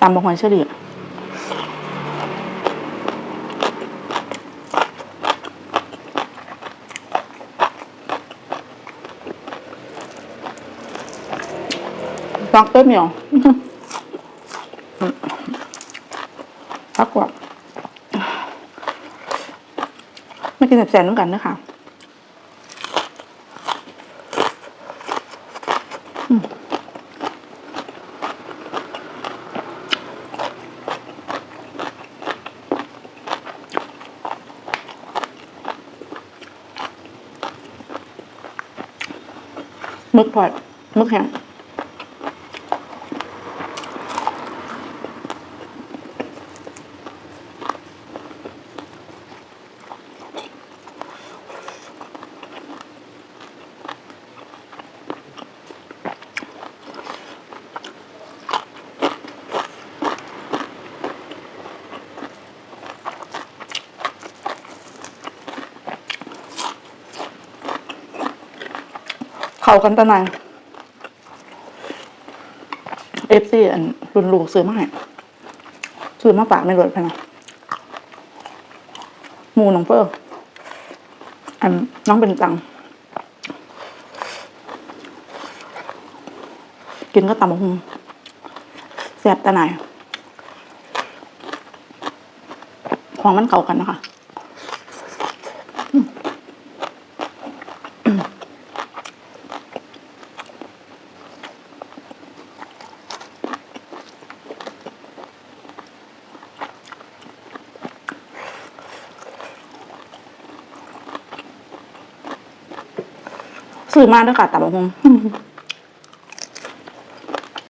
ตำบะฮอนเฉลี่ยฟักเต้มเหนียวพักกว่าไม่กินแสบๆน้ำกันนะคะมึ มึกพอดมึกแห้ง เขากันตะนายเอฟซีอันรุนลูกซื้อมาให้ซื้อมาฝากไม่รถพนะหมูน้องเฟอร์อันน้องเป็นตัง กินก็ตำบักหุงแซ่บตะนายของมันเข้ากันนะคะ ซื้อมาด้วยค่ะตำบักหุง